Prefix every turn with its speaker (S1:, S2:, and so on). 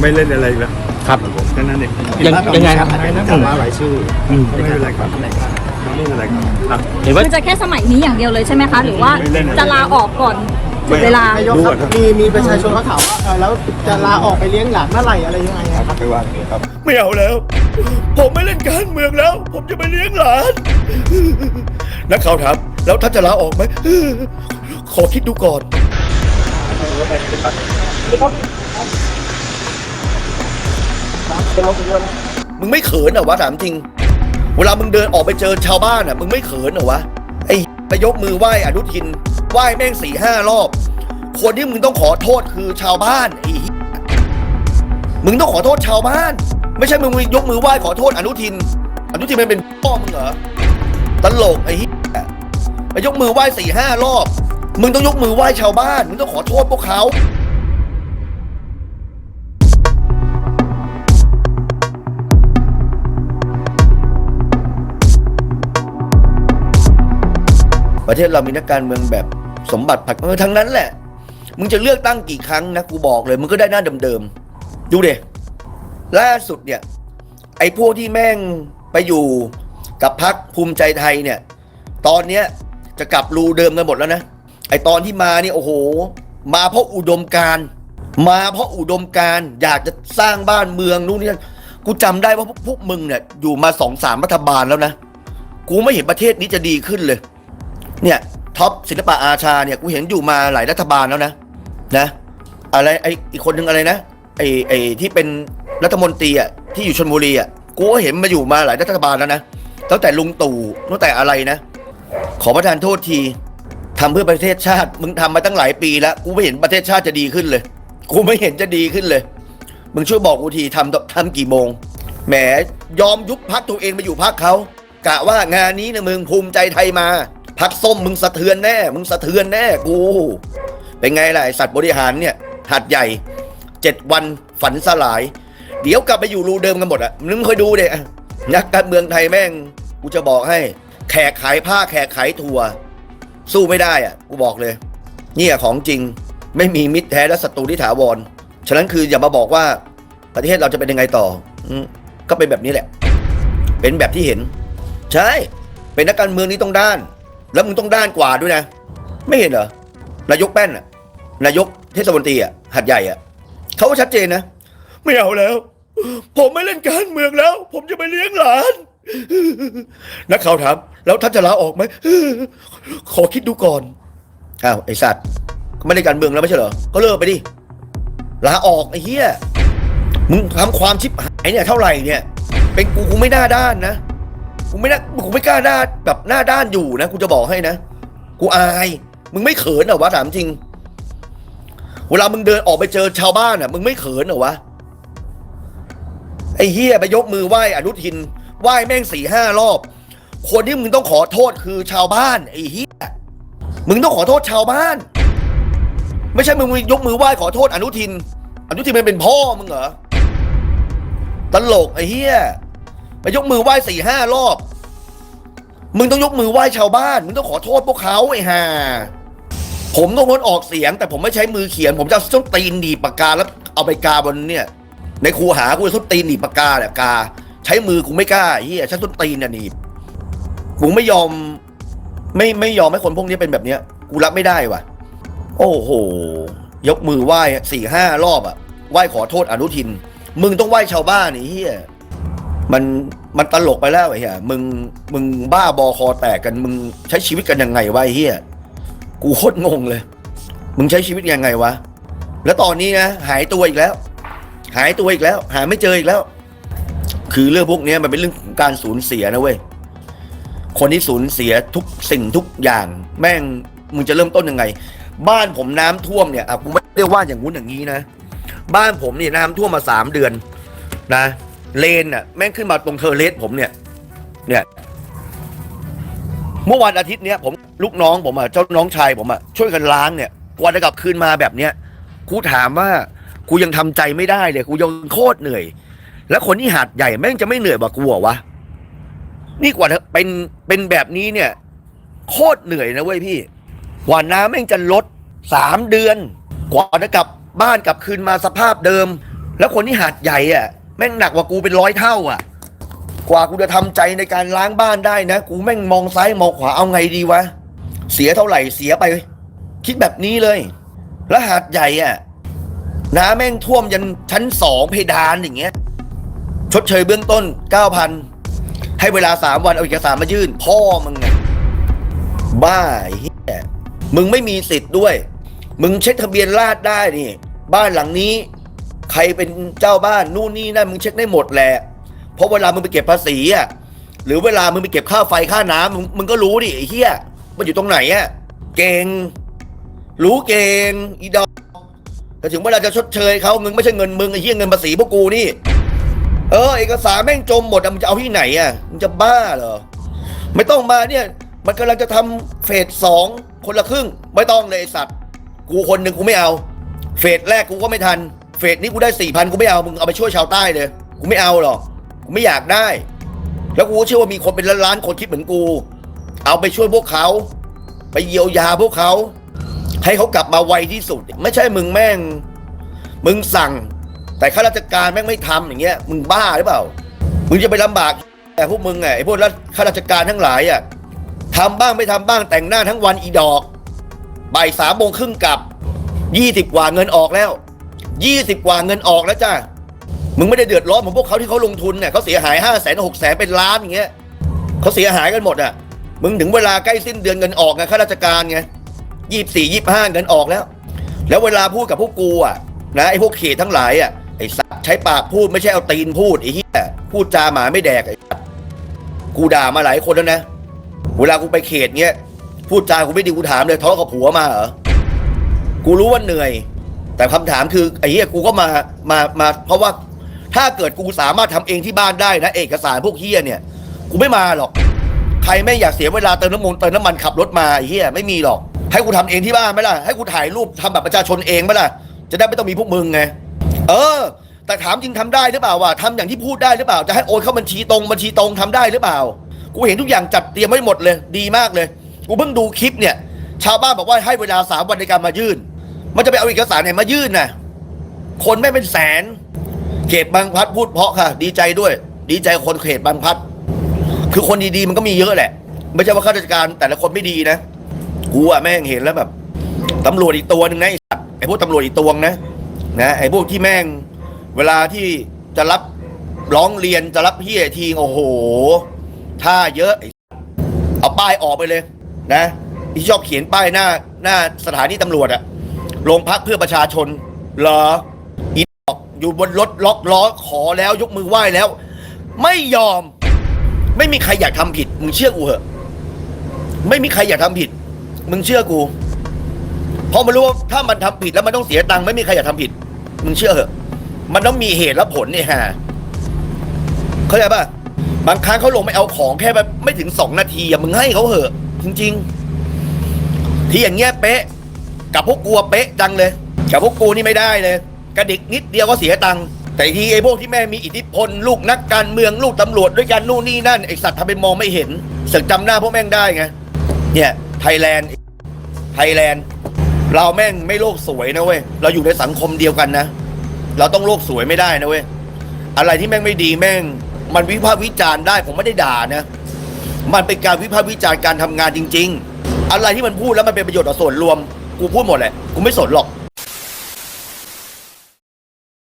S1: ไม่เล่นอะไรอีกแล้ว
S2: ครับ
S1: แค่นั้นเอง
S2: ยังยังไงครับ
S3: แต่ว่าหลายชื่อ
S1: อืม ไม่เป็นไรครับไม่เป็นไรครับอะ
S2: เห็นว่า
S4: มันจะแค่สมัยนี้อย่างเดียวเลยใช่ไหมคะ หรือว่า
S1: ไม่เล่นอะไร
S4: จะลาออกก่อนถึงเวลา
S3: นายกครับ มีมีประชาชนเขาถามว่าเออแล้วจะลาออกไปเลี้ยงหลานเมื่อไหร่อะไรยังไงครับ
S1: ไม่ว่ากันครับ
S5: ไม่เอาแล้ว ผมไม่เล่นการเมืองแล้ว ผมจะไปเลี้ยงหลาน นักข่าวถามแล้วท่านจะลาออกไหม ขอคิดดูก่อน มึงไม่เขินเหรอวะถามจริง เวลามึงเดินออกไปเจอชาวบ้านอะ มึงไม่เขินเหรอวะไอ้ไปยกมือไหว้อนุทินไหว้แม่งสี่ห้ารอบ คนที่มึงต้องขอโทษคือชาวบ้านไอ้มึงต้องขอโทษชาวบ้าน ไม่ใช่มึงยกมือไหว้ขอโทษอนุทิน อนุทินมันเป็นพ่อมึงเหรอตลกไอ้เหี้ยไปยกมือไหว้สี่ห้ารอบ มึงต้องยกมือไหว้ชาวบ้าน มึงต้องขอโทษพวกเขา ประเทศเรามีนักการเมืองแบบสมบัติผัดเออทั้งนั้นแหละ มึงจะเลือกตั้งกี่ครั้งนะกูบอกเลย มึงก็ได้หน้าเดิมๆ ดูเดล่าสุดเนี่ย ไอ้พวกที่แม่งไปอยู่กับพักภูมิใจไทยเนี่ย ตอนเนี้ยจะกลับรูเดิมกันหมดแล้วนะ ไอ้ตอนที่มาเนี่ยโอ้โห มาเพราะอุดมการ มาเพราะอุดมการอยากจะสร้างบ้านเมืองนู่นนี่นั่นกูจำได้ว่าพวกพวกมึงเนี่ยอยู่มาสองสามรัฐบาลแล้วนะ กูไม่เห็นประเทศนี้จะดีขึ้นเลย เนี่ยท็อปศิลปะอาชาเนี่ยกูเห็นอยู่มาหลายรัฐบาลแล้วนะนะ อะไรไออีกคนหนึ่งอะไรนะไอไอที่เป็นรัฐมนตรีอะที่อยู่ชนบุรีอะกูก็เห็นมาอยู่มาหลายรัฐบาลแล้วนะตั้งแต่ลุงตู่ตั้งแต่อะไรนะ ขอประทานโทษทีทำเพื่อประเทศชาติ มึงทำมาตั้งหลายปีแล้ว กูไม่เห็นประเทศชาติจะดีขึ้นเลย กูไม่เห็นจะดีขึ้นเลย มึงช่วยบอกกูทีทำทำกี่โมง แหมยอมยุบพักตัวเองมาอยู่พักเขากะว่างานนี้นะมึงภูมิใจไทยมา พักส้มมึงสะเทือนแน่ มึงสะเทือนแน่กู เป็นไงล่ะสัตว์บริหารเนี่ยหัดใหญ่เจ็ดวันฝันสลาย เดี๋ยวกลับไปอยู่รูเดิมกันหมดอะมึงคอยดูเด็กนักการเมืองไทยแม่งกูจะบอกให้ แขกขายผ้าแขกขายถั่วสู้ไม่ได้อะกูบอกเลยเนี่ยของจริงไม่มีมิตรแท้และศัตรูที่ถาวร ฉะนั้นคืออย่ามาบอกว่าประเทศเราจะเป็นยังไงต่ออืมก็เป็นแบบนี้แหละ เป็นแบบที่เห็น ใช่ เป็นนักการเมืองนี่ต้องด้าน แล้วมึงต้องด้านกว่าด้วยนะ ไม่เห็นเหรอนายกแป้นน่ะนายกเทศมนตรีอะหัดใหญ่อะเขาก็ชัดเจนนะ ไม่เอาแล้ว ผมไม่เล่นการเมืองแล้ว ผมจะไปเลี้ยงหลานนักข่าวถาม แล้วท่านจะลาออกไหมขอคิดดูก่อนอ้าวไอสัตว์ไม่ได้การเมืองแล้วไม่ใช่เหรอก็เลิกไปดิลาออกไอ้เหี้ยมึงทำความชิบหายเนี่ยเท่าไหร่เนี่ย เป็นกูกูไม่น้าด้านนะ กูไม่น่ากูไม่กล้าหน้าแบบหน้าด้านอยู่นะกูจะบอกให้นะ กูอาย มึงไม่เขินเหรอวะถามจริง เวลามึงเดินออกไปเจอชาวบ้านอะ มึงไม่เขินเหรอวะไอ้เฮียไปยกมือไหว้อนุทินไหว้แม่งสี่ห้ารอบ คนที่มึงต้องขอโทษคือชาวบ้านไอ้เฮียมึงต้องขอโทษชาวบ้าน ไม่ใช่มึงยกมือไหว้ขอโทษอนุทิน อนุทินมันเป็นพ่อมึงเหรอตลกไอ้เฮีย ไปยกมือไหว้สี่ห้ารอบ มึงต้องยกมือไหว้ชาวบ้าน มึงต้องขอโทษพวกเขาไอ้ห่าผมต้องงดออกเสียง แต่ผมไม่ใช้มือเขียน ผมจะต้องตีนหนีบปากกาแล้วเอาไปกาบนเนี่ย ในครูหากูจะต้องตีนหนีบปากกาเนี่ยกา ใช้มือกูไม่กล้าเฮียใช้ต้นตีนน่ะหนีบกูไม่ยอม ไม่ไม่ยอมให้คนพวกนี้เป็นแบบเนี้ย กูรับไม่ได้ว่ะ โอ้โห ยกมือไหว้สี่ห้ารอบอะไหว้ขอโทษอนุทิน มึงต้องไหว้ชาวบ้านไอ้เฮีย มันมันตลกไปแล้วไอ้เหี้ยมึงมึงบ้าบอคอแตกกันมึงใช้ชีวิตกันยังไงวะไอ้เหี้ยกูโคตรงงเลย มึงใช้ชีวิตยังไงวะแล้วตอนนี้นะหายตัวอีกแล้ว หายตัวอีกแล้ว หาไม่เจออีกแล้ว คือเรื่องพวกนี้มันเป็นเรื่องของการสูญเสียนะเว้ยคนที่สูญเสียทุกสิ่งทุกอย่าง แม่งมึงจะเริ่มต้นยังไง บ้านผมน้ำท่วมเนี่ยอะกูไม่ได้ว่าอย่างงู้นอย่างนี้นะ บ้านผมเนี่ยน้ำท่วมมาสามเดือนนะ เลนอะแม่งขึ้นมาตรงเทอร์เลสผมเนี่ย เนี่ยเมื่อวันอาทิตย์เนี้ยผมลูกน้องผมอะเจ้าน้องชายผมอะช่วยกันล้างเนี่ยกว่าจะกลับคืนมาแบบเนี้ยกูถามว่ากูยังทำใจไม่ได้เลยกูยังโคตรเหนื่อย แล้วคนที่หาดใหญ่แม่งจะไม่เหนื่อยกว่ากูเหรอวะนี่กว่าเป็นเป็นแบบนี้เนี่ย โคตรเหนื่อยนะเว้ยพี่กว่าน้ำแม่งจะลดสามเดือน กว่าจะกลับบ้านกลับคืนมาสภาพเดิม แล้วคนที่หาดใหญ่อะ แม่งหนักกว่ากูเป็นร้อยเท่าอะ กว่ากูจะทำใจในการล้างบ้านได้นะ กูแม่งมองซ้ายมองขวาเอาไงดีวะ เสียเท่าไหร่เสียไป คิดแบบนี้เลย แล้วหาดใหญ่อะน้ำแม่งท่วมยันชั้นสองเพดานอย่างเงี้ย ชดเชยเบื้องต้นเก้าพันให้เวลาสามวันเอาเอกสารมายื่น พ่อมึงไงบ้าเฮียมึงไม่มีสิทธิ์ด้วย มึงเช็คทะเบียนราษได้นี่ บ้านหลังนี้ ใครเป็นเจ้าบ้านนู่นนี่นั่นมึงเช็คได้หมดแหละ เพราะเวลามึงไปเก็บภาษีอะหรือเวลามึงไปเก็บค่าไฟค่าน้ำมึงมึงก็รู้ดิไอ้เหี้ยมันอยู่ตรงไหนอะเก่ง รู้เก่งอีดอกแต่ถึงเวลาจะชดเชยเขาเงินไม่ใช่เงินมึงไอ้เหี้ยเงินภาษีพวกกูนี่ เออ เอกสารแม่งจมหมดอะมึงจะเอาที่ไหนอะมึงจะบ้าเหรอไม่ต้องมาเนี่ย มันกำลังจะทำเฟสสองคนละครึ่ง ไม่ต้องเลยไอสัตว์ กูคนหนึ่งกูไม่เอา เฟสแรกกูก็ไม่ทัน เฟสนี้กูได้สี่พันกูไม่เอามึงเอาไปช่วยชาวใต้เลยกูไม่เอาหรอกกูไม่อยากได้ แล้วกูเชื่อว่ามีคนเป็นล้านๆคนคิดเหมือนกู เอาไปช่วยพวกเขา ไปเยียวยาพวกเขา ให้เขากลับมาไวที่สุด ไม่ใช่มึงแม่ง มึงสั่ง แต่ข้าราชการแม่งไม่ทำอย่างเงี้ย มึงบ้าหรือเปล่า มึงจะไปลำบากแต่พวกมึงไงไอ้พวกข้าราชการทั้งหลายอะทำบ้างไม่ทำบ้างแต่งหน้าทั้งวันอีดอกบ่ายสามโมงครึ่งกลับยี่สิบกว่าเงินออกแล้ว ยี่สิบกว่าเงินออกแล้วจ้ามึงไม่ได้เดือดร้อนเหมือนพวกเขาที่เขาลงทุนเนี่ยเขาเสียหายห้าแสนหกแสนเป็นล้านอย่างเงี้ยเขาเสียหายกันหมดอะ มึงถึงเวลาใกล้สิ้นเดือนเงินออกไงข้าราชการไงยี่สี่ยี่ห้าเงินออกแล้ว แล้วเวลาพูดกับพวกกูอะนะไอ้พวกเขตทั้งหลายอะไอ้สัตว์ใช้ปากพูดไม่ใช่เอาตีนพูดไอ้เหี้ยพูดจาหมาไม่แดกไอ้สัตว์กูด่ามาหลายคนแล้วนะ เวลากูไปเขตเงี้ยพูดจากูไม่ดีกูถามเลยทะเลาะกับผัวมาเหรอกูรู้ว่าเหนื่อย แต่คำถามคือไอ้เหี้ยกูก็มามามา เพราะว่าถ้าเกิดกูสามารถทำเองที่บ้านได้นะ เอกสารพวกเหี้ยเนี่ย กูไม่มาหรอก ใครไม่อยากเสียเวลาเติมน้ำมันเติมน้ำมันขับรถมาไอ้เหี้ยไม่มีหรอก ให้กูทำเองที่บ้านไหมล่ะให้กูถ่ายรูปทำแบบประชาชนเองไหมล่ะจะได้ไม่ต้องมีพวกมึงไงเออ แต่ถามจริงทำได้หรือเปล่าวะทำอย่างที่พูดได้หรือเปล่า จะให้โอนเข้าบัญชีตรงบัญชีตรงทำได้หรือเปล่า กูเห็นทุกอย่างจัดเตรียมไว้หมดเลย ดีมากเลย กูเพิ่งดูคลิปเนี่ย ชาวบ้านบอกว่าให้เวลาสามวันในการมายื่น มันจะไปเอาเอกสารไหนมายื่นน่ะ คนไม่เป็นแสน เขตบางพัดพูดเพราะค่ะ ดีใจด้วย ดีใจคนเขตบางพัด คือคนดีๆมันก็มีเยอะแหละ ไม่ใช่ว่าข้าราชการแต่ละคนไม่ดีนะ กูอะแม่งเห็นแล้วแบบตำรวจอีกตัวหนึ่งนะไอ้สัตว์ไอ้พวกตำรวจอีกตัวนะนะไอ้พวกที่แม่ง เวลาที่จะรับร้องเรียนจะรับเฮียทีโอ้โหท่าเยอะไอ้สัตว์เอาป้ายออกไปเลย นะที่ชอบเขียนป้ายหน้าหน้าสถานีตำรวจอะ โรงพักเพื่อประชาชนเหรออีดอกอยู่บนรถล็อกล้อขอแล้วยกมือไหว้แล้ว ไม่ยอม ไม่มีใครอยากทำผิด มึงเชื่อกูเหอะ ไม่มีใครอยากทำผิด มึงเชื่อกูพราะมันรู้ว่าถ้ามันทำผิดแล้วมันต้องเสียตังค์ไม่มีใครอยากทำผิด มึงเชื่อเหอะ มันต้องมีเหตุและผลเนี่ยฮะเข้าใจป่ะบางครั้งเขาลงไม่เอาของแค่แบบไม่ถึงสองนาทีอะมึงให้เขาเหอะ จริง ๆ ที่อย่างเงี้ยเป๊ะ กับพวกกูอเป๊ะจังเลย กับพวกกูนี่ไม่ได้เลยกระดิกนิดเดียวก็เสียตังค์แต่ทีไอ้พวกที่แม่มีอิทธิพลลูกนักการเมืองลูกตำรวจด้วยกันนู่นนี่นั่นไอสัตว์ทำเป็นมองไม่เห็นเสึกจำหน้าพวกแม่งได้ไงเนี่ยไทยแลนด์ไทยแลนด์เราแม่งไม่โลกสวยนะเว้ยเราอยู่ในสังคมเดียวกันนะ เราต้องโลกสวยไม่ได้นะเว้ยอะไรที่แม่งไม่ดีแม่ง มันวิพากษ์วิจารณ์ได้ผมไม่ได้ด่านะ มันเป็นการวิพากษ์วิจารณ์การทำงานจริง ๆ อะไรที่มันพูดแล้วมันเป็นประโยชน์ต่อส่วนรวม กูพูดหมดแหละกูไม่สนหรอก